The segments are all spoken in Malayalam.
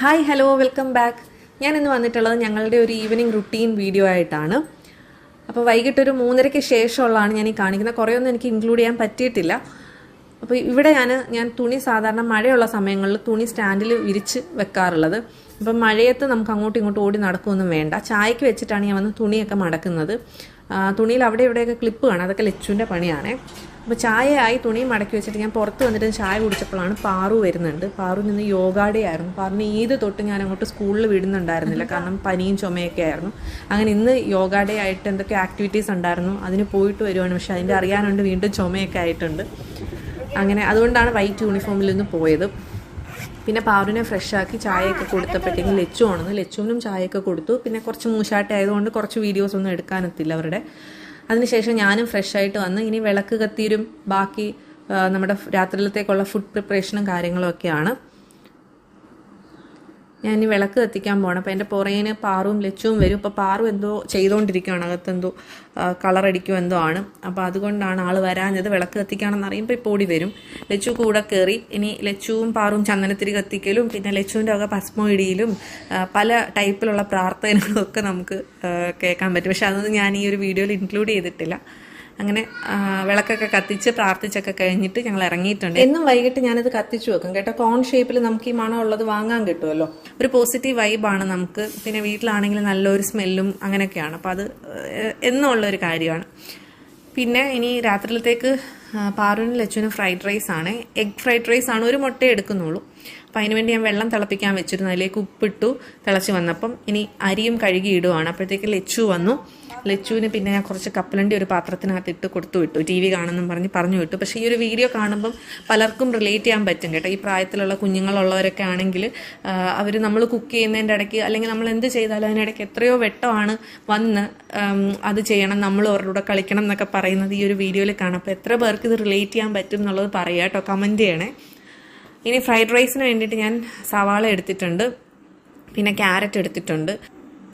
ഹായ് ഹലോ വെൽക്കം ബാക്ക് ഞാൻ ഇന്ന് വന്നിട്ടുള്ളത് ഞങ്ങളുടെ ഒരു ഈവനിങ് റുട്ടീൻ വീഡിയോ ആയിട്ടാണ്. അപ്പോൾ വൈകിട്ട് ഒരു മൂന്നരയ്ക്ക് ശേഷമുള്ളതാണ് ഞാൻ ഈ കാണിക്കുന്നത്. കുറേയൊന്നും എനിക്ക് ഇൻക്ലൂഡ് ചെയ്യാൻ പറ്റിയിട്ടില്ല. അപ്പോൾ ഇവിടെ ഞാൻ ഞാൻ തുണി സാധാരണ മഴയുള്ള സമയങ്ങളിൽ തുണി സ്റ്റാൻഡിൽ വിരിച്ച് വെക്കാറുള്ളത്. അപ്പം മഴയത്ത് നമുക്ക് അങ്ങോട്ടും ഇങ്ങോട്ടും ഓടി നടക്കുകയൊന്നും വേണ്ട. ചായക്ക് വെച്ചിട്ടാണ് ഞാൻ വന്ന് തുണിയൊക്കെ മടക്കുന്നത്. തുണിയിൽ അവിടെ ഇവിടെയൊക്കെ ക്ലിപ്പ് കാണാം. അതൊക്കെ ലച്ചുവിന്റെ പണിയാണേ. അപ്പോൾ ചായയായി തുണി മടക്കി വെച്ചിട്ട് ഞാൻ പുറത്ത് വന്നിട്ട് ചായ കുടിച്ചപ്പോഴാണ് പാറു വരുന്നുണ്ട്. പാറു നിന്ന് യോഗ ഡേ ആയിരുന്നു പാറിന് ഏത് തൊട്ട് ഞാൻ അങ്ങോട്ട് സ്കൂളിൽ വിടുന്നുണ്ടായിരുന്നില്ല. കാരണം പനിയും ചുമയൊക്കെ ആയിരുന്നു. അങ്ങനെ ഇന്ന് യോഗ ഡേ ആയിട്ട് എന്തൊക്കെ ആക്ടിവിറ്റീസ് ഉണ്ടായിരുന്നു അതിന് പോയിട്ട് വരുവാണ്. പക്ഷെ അതിന്റെ അറിയാനുണ്ട് വീണ്ടും ചുമയൊക്കെ ആയിട്ടുണ്ട്. അങ്ങനെ അതുകൊണ്ടാണ് വൈറ്റ് യൂണിഫോമിൽ നിന്ന് പോയത്. പിന്നെ പാറുവിനെ ഫ്രഷാക്കി ചായയൊക്കെ കൊടുത്തപ്പോഴത്തേക്കും ലച്ചു ആണെന്ന്. ലച്ചുവിനും ചായയൊക്കെ കൊടുത്തു. പിന്നെ കുറച്ച് മൂശാട്ട ആയതുകൊണ്ട് കുറച്ച് വീഡിയോസ് ഒന്നും എടുക്കാനെത്തില്ല അവരുടെ. അതിനുശേഷം ഞാനും ഫ്രഷ് ആയിട്ട് വന്ന് ഇനി വിളക്ക് കത്തീരും ബാക്കി നമ്മുടെ രാത്രിയിലത്തേക്കുള്ള ഫുഡ് പ്രിപ്പറേഷനും കാര്യങ്ങളും ഒക്കെയാണ്. ഞാൻ വിളക്ക് കത്തിക്കാൻ പോകണം അപ്പോൾ എന്റെ പുറേന് പാറും ലച്ചുവും വരും. ഇപ്പം പാറു എന്തോ ചെയ്തുകൊണ്ടിരിക്കുകയാണ് അകത്തെന്തോ കളർ അടിക്കും എന്തോ ആണ്. അപ്പോൾ അതുകൊണ്ടാണ് ആൾ വരാഞ്ഞത്. വിളക്ക് കത്തിക്കുകയാണെന്ന് അറിയുമ്പോൾ ഇപ്പോൾ ഓടി വരും. ലച്ചു കൂടെ കയറി ഇനി ലച്ചുവും പാറും ചന്ദനത്തിരി കത്തിക്കലും പിന്നെ ലച്ചുവിന്റെ ഒക്കെ പസ്മോയിടിയിലും പല ടൈപ്പിലുള്ള പ്രാർത്ഥനകളൊക്കെ നമുക്ക് കേൾക്കാൻ പറ്റും. പക്ഷെ അതൊന്നും ഞാൻ ഈ ഒരു വീഡിയോയിൽ ഇൻക്ലൂഡ് ചെയ്തിട്ടില്ല. അങ്ങനെ വിളക്കൊക്കെ കത്തിച്ച് പ്രാർത്ഥിച്ചൊക്കെ കഴിഞ്ഞിട്ട് ഞങ്ങൾ ഇറങ്ങിയിട്ടുണ്ട്. എന്നും വൈകിട്ട് ഞാനത് കത്തിച്ചു വെക്കും കേട്ടോ? കോൺ ഷേപ്പിൽ നമുക്ക് ഈ മണം ഉള്ളത് വാങ്ങാൻ കിട്ടുമല്ലോ? ഒരു പോസിറ്റീവ് വൈബാണ് നമുക്ക്. പിന്നെ വീട്ടിലാണെങ്കിൽ നല്ലൊരു സ്മെല്ലും അങ്ങനെയൊക്കെയാണ്. അപ്പോൾ അത് എന്നുള്ള ഒരു കാര്യമാണ്. പിന്നെ ഇനി രാത്രിയിലത്തേക്ക് പാറുവിനും ലച്ചുവിനും ഫ്രൈഡ് റൈസ് ആണ്. എഗ് ഫ്രൈഡ് റൈസ് ആണ് ഒരു മുട്ട എടുക്കുന്നുള്ളൂ. അപ്പം അതിനുവേണ്ടി ഞാൻ വെള്ളം തിളപ്പിക്കാൻ വെച്ചിരുന്നു. അതിലേക്ക് ഉപ്പിട്ടു തിളച്ച് വന്നപ്പം ഇനി അരിയും കഴുകി ഇടുവാണ് അപ്പോഴത്തേക്ക് ലച്ചു വന്നു. ലച്ചുവിന് പിന്നെ ഞാൻ കുറച്ച് കപ്പലണ്ടി ഒരു പാത്രത്തിനകത്ത് ഇട്ട് കൊടുത്തു വിട്ടു. ടി വി കാണുന്നു പറഞ്ഞ് പറഞ്ഞു വിട്ടു. പക്ഷേ ഈ ഒരു വീഡിയോ കാണുമ്പം പലർക്കും റിലേറ്റ് ചെയ്യാൻ പറ്റും കേട്ടോ. ഈ പ്രായത്തിലുള്ള കുഞ്ഞുങ്ങളുള്ളവരൊക്കെ ആണെങ്കിൽ അവർ നമ്മൾ കുക്ക് ചെയ്യുന്നതിന്റെ ഇടയ്ക്ക് അല്ലെങ്കിൽ നമ്മൾ എന്ത് ചെയ്താലും അതിനിടയ്ക്ക് എത്രയോ വെട്ടമാണ് വന്ന് അത് ചെയ്യണം നമ്മൾ അവരുടെ കൂടെ കളിക്കണം എന്നൊക്കെ പറയുന്നത് ഈ ഒരു വീഡിയോയിൽ കാണാം. അപ്പോൾ എത്ര പേർക്ക് ഇത് റിലേറ്റ് ചെയ്യാൻ പറ്റും എന്നുള്ളത് പറയാം കേട്ടോ. കമന്റ് ചെയ്യണേ. ഇനി ഫ്രൈഡ് റൈസിന് വേണ്ടിയിട്ട് ഞാൻ സവാള എടുത്തിട്ടുണ്ട്. പിന്നെ ക്യാരറ്റ് എടുത്തിട്ടുണ്ട്.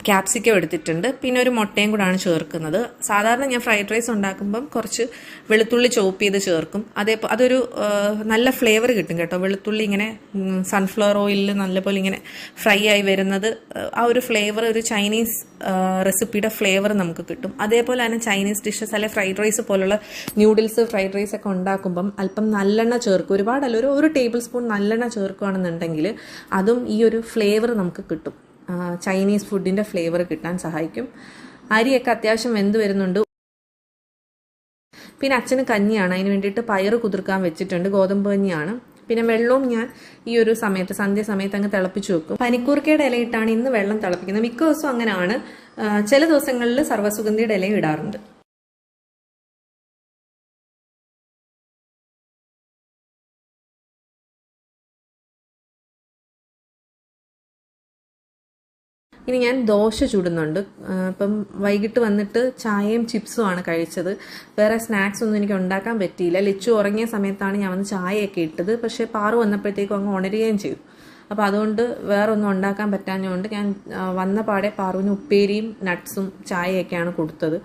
ക്യാപ്സിക്കം എടുത്തിട്ടുണ്ട്. പിന്നെ ഒരു മുട്ടയും കൂടാണ് ചേർക്കുന്നത്. സാധാരണ ഞാൻ ഫ്രൈഡ് റൈസ് ഉണ്ടാക്കുമ്പം കുറച്ച് വെളുത്തുള്ളി ചോപ്പ് ചെയ്ത് ചേർക്കും. അതേ അതൊരു നല്ല ഫ്ലേവർ കിട്ടും കേട്ടോ. വെളുത്തുള്ളി ഇങ്ങനെ സൺഫ്ലവർ ഓയിലിൽ നല്ലപോലെ ഇങ്ങനെ ഫ്രൈ ആയി വരുന്നത് ആ, ഒരു ഫ്ലേവർ ഒരു ചൈനീസ് റെസിപ്പിയുടെ ഫ്ലേവർ നമുക്ക് കിട്ടും. അതേപോലെ തന്നെ ചൈനീസ് ഡിഷസ് അല്ലെ ഫ്രൈഡ് റൈസ് പോലുള്ള ന്യൂഡിൽസ് ഫ്രൈഡ് റൈസ് ഒക്കെ ഉണ്ടാക്കുമ്പം അല്പം നല്ലെണ്ണ ചേർക്കും. ഒരുപാടല്ല ഒരു ഒരു ടേബിൾ സ്പൂൺ നല്ലെണ്ണ ചേർക്കുകയാണെന്നുണ്ടെങ്കിൽ അതും ഈ ഒരു ഫ്ലേവർ നമുക്ക് കിട്ടും. ചൈനീസ് ഫുഡിന്റെ ഫ്ലേവർ കിട്ടാൻ സഹായിക്കും. അരിയൊക്കെ അത്യാവശ്യം വെന്ത് വരുന്നുണ്ട്. പിന്നെ അച്ഛന് കഞ്ഞിയാണ്. അതിന് വേണ്ടിയിട്ട് പയറ് കുതിർക്കാൻ വെച്ചിട്ടുണ്ട്. ഗോതമ്പ് കഞ്ഞിയാണ്. പിന്നെ വെള്ളവും ഞാൻ ഈ ഒരു സമയത്ത് സന്ധ്യ സമയത്ത് അങ്ങ് തിളപ്പിച്ചു വെക്കും. പനിക്കൂർക്കയുടെ ഇലയിട്ടാണ് ഇന്ന് വെള്ളം തിളപ്പിക്കുന്നത്. മിക്ക ദിവസവും അങ്ങനെയാണ്. ചില ദിവസങ്ങളിൽ സർവസുഗന്ധിയുടെ ഇലയും ഇടാറുണ്ട്. ഇനി ഞാൻ ദോശ ചുടുന്നുണ്ട്. ഇപ്പം വൈകിട്ട് വന്നിട്ട് ചായയും ചിപ്സും ആണ് കഴിച്ചത്. വേറെ സ്നാക്സ് ഒന്നും എനിക്ക് ഉണ്ടാക്കാൻ പറ്റിയില്ല. ലിച്ചു ഉറങ്ങിയ സമയത്താണ് ഞാൻ വന്ന് ചായയൊക്കെ ഇട്ടത്. പക്ഷേ പാറു വന്നപ്പോഴത്തേക്കും അങ്ങ് ഉണരുകയും ചെയ്തു. അപ്പോൾ അതുകൊണ്ട് വേറെ ഒന്നും ഉണ്ടാക്കാൻ പറ്റാഞ്ഞതുകൊണ്ട് ഞാൻ വന്ന പാടെ പാറുവിന് ഉപ്പേരിയും നട്ട്സും ചായയൊക്കെയാണ് കൊടുത്തത്.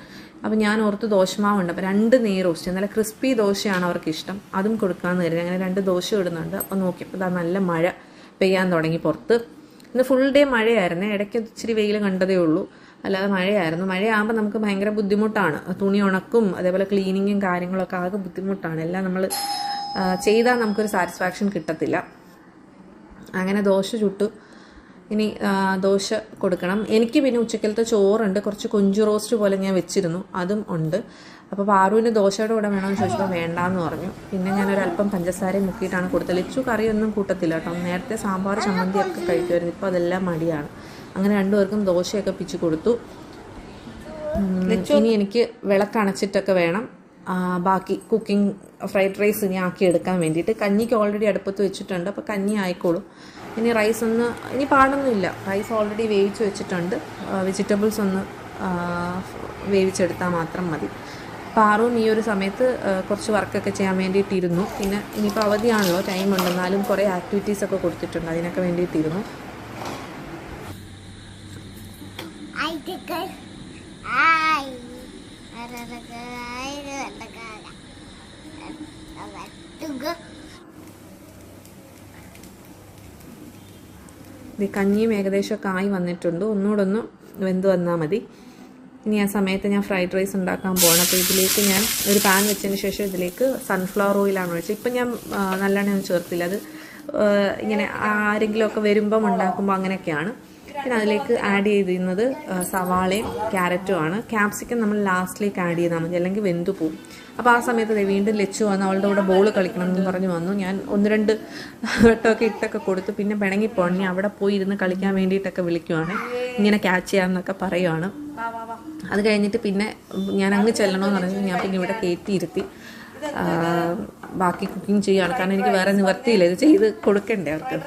അപ്പോൾ ഞാൻ ഓർത്ത് ദോശമാവുണ്ട്. അപ്പോൾ രണ്ട് നെയ് റോസ്റ്റ് നല്ല ക്രിസ്പി ദോശയാണ് അവർക്ക് ഇഷ്ടം അതും കൊടുക്കാമെന്ന് കരുതി. അങ്ങനെ രണ്ട് ദോശ ഇടുന്നുണ്ട്. അപ്പോൾ നോക്കിയപ്പോൾ നല്ല മഴ പെയ്യാൻ തുടങ്ങി പുറത്ത്. ഇന്ന് ഫുൾ ഡേ മഴയായിരുന്നു. ഇടയ്ക്ക് ഇച്ചിരി വെയിൽ കണ്ടതേ ഉള്ളൂ. അല്ലാതെ മഴയായിരുന്നു. മഴയാകുമ്പോൾ നമുക്ക് ഭയങ്കര ബുദ്ധിമുട്ടാണ്. തുണി ഉണക്കും അതേപോലെ ക്ലീനിങ്ങും കാര്യങ്ങളൊക്കെ ആകെ ബുദ്ധിമുട്ടാണ്. എല്ലാം നമ്മൾ ചെയ്താൽ നമുക്കൊരു സാറ്റിസ്ഫാക്ഷൻ കിട്ടത്തില്ല. അങ്ങനെ ദോശ ചുട്ടു. ഇനി ദോശ കൊടുക്കണം. എനിക്ക് പിന്നെ ഉച്ചക്കലത്തെ ചോറുണ്ട്. കുറച്ച് കൊഞ്ചു റോസ്റ്റ് പോലെ ഞാൻ വെച്ചിരുന്നു. അതും ഉണ്ട്. അപ്പോൾ പാറുവിന് ദോശയുടെ കൂടെ വേണമെന്ന് ചോദിച്ചപ്പോൾ വേണ്ടാന്ന് പറഞ്ഞു. പിന്നെ ഞാനൊരു അല്പം പഞ്ചസാരയും മുക്കിയിട്ടാണ് കൊടുത്തത്. ലിച്ചു കറിയൊന്നും കൂട്ടത്തില്ല കേട്ടോ. നേരത്തെ സാമ്പാർ ചമ്മന്തിയൊക്കെ കഴിക്കുമായിരുന്നു. ഇപ്പോൾ അതെല്ലാം മടിയാണ്. അങ്ങനെ രണ്ടുപേർക്കും ദോശയൊക്കെ പിച്ചു കൊടുത്തു. ഇനി എനിക്ക് വിളക്കണച്ചിട്ടൊക്കെ വേണം. ബാക്കി കുക്കിംഗ് ഫ്രൈഡ് റൈസ് ഇനി ആക്കി എടുക്കാൻ വേണ്ടിയിട്ട്. കഞ്ഞിക്ക് ഓൾറെഡി അടുപ്പത്ത് വെച്ചിട്ടുണ്ട്. അപ്പോൾ കഞ്ഞി ആയിക്കോളും. ഇനി റൈസ് ഒന്ന് ഇനി പാടൊന്നുമില്ല. റൈസ് ഓൾറെഡി വേവിച്ച് വെച്ചിട്ടുണ്ട്. വെജിറ്റബിൾസ് ഒന്ന് വേവിച്ചെടുത്താൽ മാത്രം മതി. പാറും ഈ ഒരു സമയത്ത് കുറച്ച് വർക്കൊക്കെ ചെയ്യാൻ വേണ്ടിയിട്ടിരുന്നു. പിന്നെ ഇനിയിപ്പോൾ അവധിയാണല്ലോ ടൈം എന്നാലും കുറേ ആക്ടിവിറ്റീസൊക്കെ കൊടുത്തിട്ടുണ്ട്. അതിനൊക്കെ വേണ്ടിയിട്ടിരുന്നു. ഇത് കഞ്ഞിയും ഏകദേശമൊക്കെ ആയി വന്നിട്ടുണ്ട്. ഒന്നുകൂടെ ഒന്ന് വെന്ത് വന്നാൽ മതി. ഇനി ആ സമയത്ത് ഞാൻ ഫ്രൈഡ് റൈസ് ഉണ്ടാക്കാൻ പോകണം. അപ്പോൾ ഇതിലേക്ക് ഞാൻ ഒരു പാൻ വെച്ചതിന് ശേഷം ഇതിലേക്ക് സൺഫ്ലവർ ഓയിലാണ് ഒഴിച്ചത്. ഇപ്പം ഞാൻ ആ, നല്ലെണ്ണയൊന്നും ചേർത്തില്ല. അത് ഇങ്ങനെ ആരെങ്കിലുമൊക്കെ വരുമ്പം ഉണ്ടാക്കുമ്പോൾ അങ്ങനെയൊക്കെയാണ്. പിന്നെ അതിലേക്ക് ആഡ് ചെയ്തിരുന്നത് സവാളയും ക്യാരറ്റും ആണ്. ക്യാപ്സിക്കം നമ്മൾ ലാസ്റ്റിലേക്ക് ആഡ് ചെയ്താൽ മതി അല്ലെങ്കിൽ വെന്തു പോകും അപ്പോൾ ആ സമയത്ത് വീണ്ടും ലച്ചു വന്ന് അവളുടെ കൂടെ ബോൾ കളിക്കണം എന്ന് പറഞ്ഞു വന്നു. ഞാൻ ഒന്ന് രണ്ട് വട്ടമൊക്കെ ഇട്ടൊക്കെ കൊടുത്തു. പിന്നെ പിണങ്ങി പോണി അവിടെ പോയി ഇരുന്ന് കളിക്കാൻ വേണ്ടിയിട്ടൊക്കെ വിളിക്കുവാണ്. ഇങ്ങനെ ക്യാച്ച് ചെയ്യാമെന്നൊക്കെ പറയുവാണ്. അത് കഴിഞ്ഞിട്ട് പിന്നെ ഞാൻ അങ്ങ് ചെല്ലണമെന്ന് പറഞ്ഞു. ഞാൻ പിന്നെ ഇവിടെ കയറ്റിയിരുത്തി ബാക്കി കുക്കിംഗ് ചെയ്യുകയാണ് കാരണം എനിക്ക് വേറെ നിവർത്തിയില്ല ഇത് ചെയ്ത് കൊടുക്കണ്ടേ അവർക്ക്.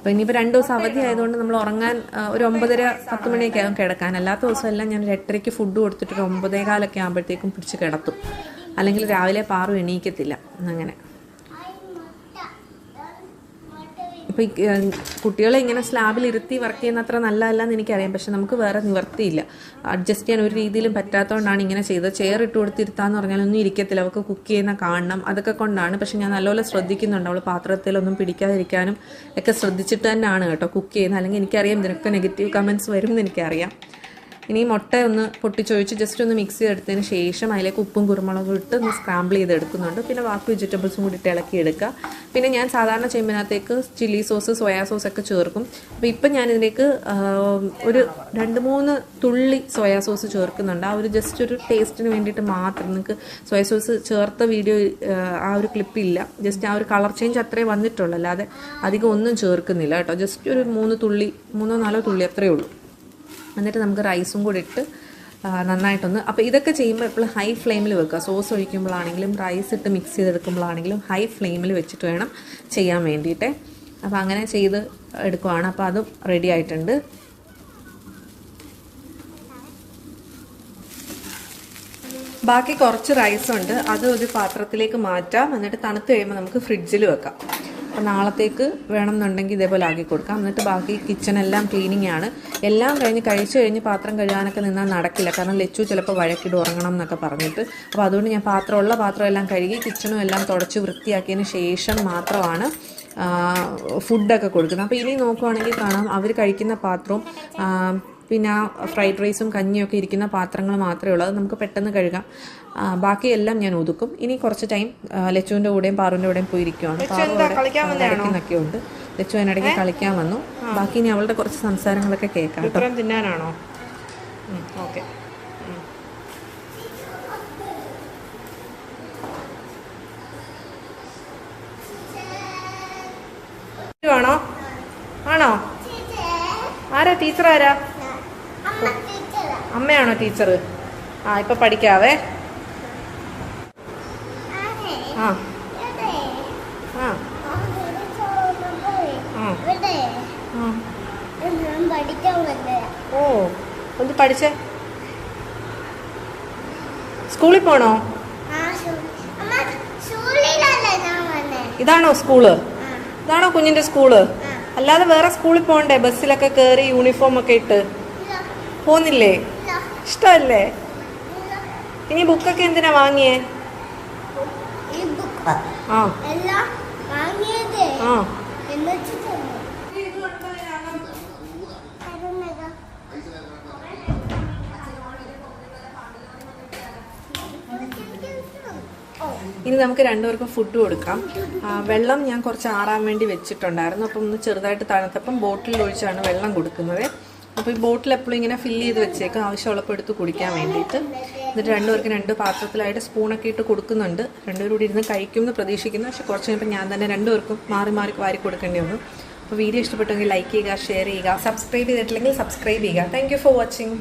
അപ്പോൾ ഇനിയിപ്പോൾ രണ്ട് ദിവസം അവധി ആയതുകൊണ്ട് നമ്മൾ ഉറങ്ങാൻ ഒരു ഒമ്പതര പത്ത് മണിയൊക്കെ ആകും കിടക്കാൻ. അല്ലാത്ത ദിവസമെല്ലാം ഞാൻ ഒരു എട്ടരയ്ക്ക് ഫുഡ് കൊടുത്തിട്ട് ഒരു ഒമ്പതേ കാലൊക്കെ ആകുമ്പോഴത്തേക്കും പിടിച്ച് കിടത്തും. അല്ലെങ്കിൽ രാവിലെ പാറു എണീക്കത്തില്ല. അങ്ങനെ. ഇപ്പൊ ഈ, കുട്ടികളെ ഇങ്ങനെ സ്ലാബിൽ ഇരുത്തി വർക്ക് ചെയ്യുന്ന അത്ര നല്ലതല്ലെന്ന് എനിക്കറിയാം. പക്ഷെ നമുക്ക് വേറെ നിവർത്തിയില്ല. അഡ്ജസ്റ്റ് ചെയ്യാൻ ഒരു രീതിയിലും പറ്റാത്തതുകൊണ്ടാണ് ഇങ്ങനെ ചെയ്തത്. ചെയർ ഇട്ട് കൊടുത്തിരുത്താന്ന് പറഞ്ഞാൽ ഒന്നും ഇരിക്കത്തില്ല. അവൾക്ക് കുക്ക് ചെയ്യുന്ന കാണണം. അതൊക്കെ കൊണ്ടാണ്. പക്ഷെ ഞാൻ നല്ലപോലെ ശ്രദ്ധിക്കുന്നുണ്ട്. അവൾ പാത്രത്തിലൊന്നും പിടിക്കാതിരിക്കാനും ഒക്കെ ശ്രദ്ധിച്ചിട്ട് തന്നെയാണ് കേട്ടോ കുക്ക് ചെയ്യുന്നത്. അല്ലെങ്കിൽ എനിക്കറിയാം ഇതിനൊക്കെ നെഗറ്റീവ് കമൻസ് വരും എന്ന് എനിക്കറിയാം. ഇനി മുട്ട ഒന്ന് പൊട്ടിച്ചൊഴിച്ച് ജസ്റ്റ് ഒന്ന് മിക്സ് ചെയ്തെടുത്തതിന് ശേഷം അതിലേക്ക് ഉപ്പും കുരുമുളകും ഇട്ട് ഒന്ന് സ്ക്രാമ്പിൾ ചെയ്തെടുക്കുന്നുണ്ട്. പിന്നെ ബാക്കി വെജിറ്റബിൾസും കൂടി ഇട്ട് ഇളക്കി എടുക്കുക. പിന്നെ ഞാൻ സാധാരണ ചെയ്യുമ്പോഴത്തേക്ക് ചില്ലി സോസ് സോയാ സോസ് ഒക്കെ ചേർക്കും. അപ്പോൾ ഇപ്പം ഞാനിതിലേക്ക് ഒരു രണ്ട് മൂന്ന് തുള്ളി സോയാ സോസ് ചേർക്കുന്നുണ്ട്. ആ ഒരു ജസ്റ്റ് ഒരു ടേസ്റ്റിന് വേണ്ടിയിട്ട് മാത്രം നിങ്ങൾക്ക് സോയാ സോസ് ചേർത്ത വീഡിയോ ആ ഒരു ക്ലിപ്പില്ല ജസ്റ്റ് ആ ഒരു കളർ ചേഞ്ച് അത്രേ വന്നിട്ടുള്ളൂ. അല്ലാതെ അധികം ഒന്നും ചേർക്കുന്നില്ല കേട്ടോ. ജസ്റ്റ് ഒരു മൂന്ന് തുള്ളി മൂന്നോ നാലോ തുള്ളി അത്രയേ ഉള്ളൂ. എന്നിട്ട് നമുക്ക് റൈസും കൂടി ഇട്ട് നന്നായിട്ടൊന്ന് അപ്പോൾ ഇതൊക്കെ ചെയ്യുമ്പോൾ എപ്പോഴും ഹൈ ഫ്ലെയിമിൽ വെക്കുക. സോസ് ഒഴിക്കുമ്പോഴാണെങ്കിലും റൈസ് ഇട്ട് മിക്സ് ചെയ്തെടുക്കുമ്പോഴാണെങ്കിലും ഹൈ ഫ്ലെയിമിൽ വെച്ചിട്ട് വേണം ചെയ്യാൻ വേണ്ടിയിട്ട്. അപ്പോൾ അങ്ങനെ ചെയ്ത് എടുക്കുവാണ്. അപ്പോൾ അതും റെഡി ആയിട്ടുണ്ട്. ബാക്കി കുറച്ച് റൈസുണ്ട് അത് ഒരു പാത്രത്തിലേക്ക് മാറ്റാം. എന്നിട്ട് തണുത്ത് കഴിയുമ്പോൾ നമുക്ക് ഫ്രിഡ്ജിൽ വെക്കാം. അപ്പം നാളത്തേക്ക് വേണമെന്നുണ്ടെങ്കിൽ ഇതേപോലെ ആക്കി കൊടുക്കാം. എന്നിട്ട് ബാക്കി കിച്ചൺ എല്ലാം ക്ലീനിങ് ആണ്. എല്ലാം കഴിഞ്ഞ് കഴിച്ചു കഴിഞ്ഞ് പാത്രം കഴുകാനൊക്കെ നിന്നാൽ നടക്കില്ല. കാരണം ലച്ചു ചിലപ്പോൾ വഴക്കിട്ട് ഉറങ്ങണം എന്നൊക്കെ പറഞ്ഞിട്ട്. അപ്പോൾ അതുകൊണ്ട് ഞാൻ പാത്രമുള്ള പാത്രം എല്ലാം കഴുകി കിച്ചണും എല്ലാം തുടച്ച് വൃത്തിയാക്കിയതിന് ശേഷം മാത്രമാണ് ഫുഡൊക്കെ കൊടുക്കുന്നത്. അപ്പോൾ ഇനി നോക്കുവാണെങ്കിൽ കാണാം. അവർ കഴിക്കുന്ന പാത്രവും പിന്നെ ആ ഫ്രൈഡ് റൈസും കഞ്ഞിയൊക്കെ ഇരിക്കുന്ന പാത്രങ്ങൾ മാത്രമേ ഉള്ളൂ. അത് നമുക്ക് പെട്ടെന്ന് കഴുകാം. ബാക്കിയെല്ലാം ഞാൻ ഒതുക്കും. ഇനി കുറച്ച് ടൈം ലച്ചുവിന്റെ കൂടെയും പാറുവിന്റെ കൂടെയും പോയി ഇരിക്കുവാണ്. കളിക്കുന്നൊക്കെ ഉണ്ട്. ലച്ചു അതിനിടയ്ക്ക് കളിക്കാൻ വന്നു. ബാക്കി ഇനി അവളുടെ കുറച്ച് സംസാരങ്ങളൊക്കെ കേൾക്കാം തിന്നാനാണോ? ഓക്കെ. ആണോ? ആണോ? ആരാ? ടീച്ചർ ആരാ അമ്മയാണോ ടീച്ചർ ആ ഇപ്പൊ പഠിക്കാവേ. ആ. ഓ ഒന്ന് പഠിച്ചേ? സ്കൂളിൽ പോണോ? ഇതാണോ സ്കൂൾ? ഇതാണോ കുഞ്ഞിന്റെ സ്കൂൾ? അല്ലാതെ വേറെ സ്കൂളിൽ പോകണ്ടേ ബസ്സിലൊക്കെ കയറി യൂണിഫോം ഒക്കെ ഇട്ട് പോന്നില്ലേ? ഇഷ്ടമല്ലേ ഈ ബുക്കൊക്കെ എന്തിനാ വാങ്ങിയേ? ആ. ഇനി നമുക്ക് രണ്ടുപേർക്കും ഫുഡ് കൊടുക്കാം. വെള്ളം ഞാൻ കുറച്ച് ആറാൻ വേണ്ടി വെച്ചിട്ടുണ്ടായിരുന്നു. അപ്പം ഒന്ന് ചെറുതായിട്ട് തണുത്തപ്പം ബോട്ടിൽ ഒഴിച്ചാണ് വെള്ളം കൊടുക്കുന്നത്. അപ്പോൾ ഈ ബോട്ടിൽ എപ്പോഴും ഇങ്ങനെ ഫില്ല് ചെയ്ത് വെച്ചേക്കാം. ആവശ്യമുള്ളപ്പോൾ എടുത്ത് കുടിക്കാൻ വേണ്ടിയിട്ട്. എന്നിട്ട് രണ്ടുപേർക്ക് രണ്ട് പാത്രത്തിലായിട്ട് സ്പൂണൊക്കെ ഇട്ട് കൊടുക്കുന്നുണ്ട്. രണ്ടുപേരും കൂടി ഇരുന്ന് കഴിക്കും എന്ന് പ്രതീക്ഷിക്കുന്നു. പക്ഷെ കുറച്ച് കഴിയുമ്പോൾ ഞാൻ തന്നെ രണ്ടുപേർക്കും മാറി മാറി വാരി കൊടുക്കേണ്ടി വന്നു. അപ്പോൾ വീഡിയോ ഇഷ്ടപ്പെട്ടെങ്കിൽ ലൈക്ക് ചെയ്യുക ഷെയർ ചെയ്യുക സബ്സ്ക്രൈബ് ചെയ്തിട്ടില്ലെങ്കിൽ സബ്സ്ക്രൈബ് ചെയ്യുക. Thank for watching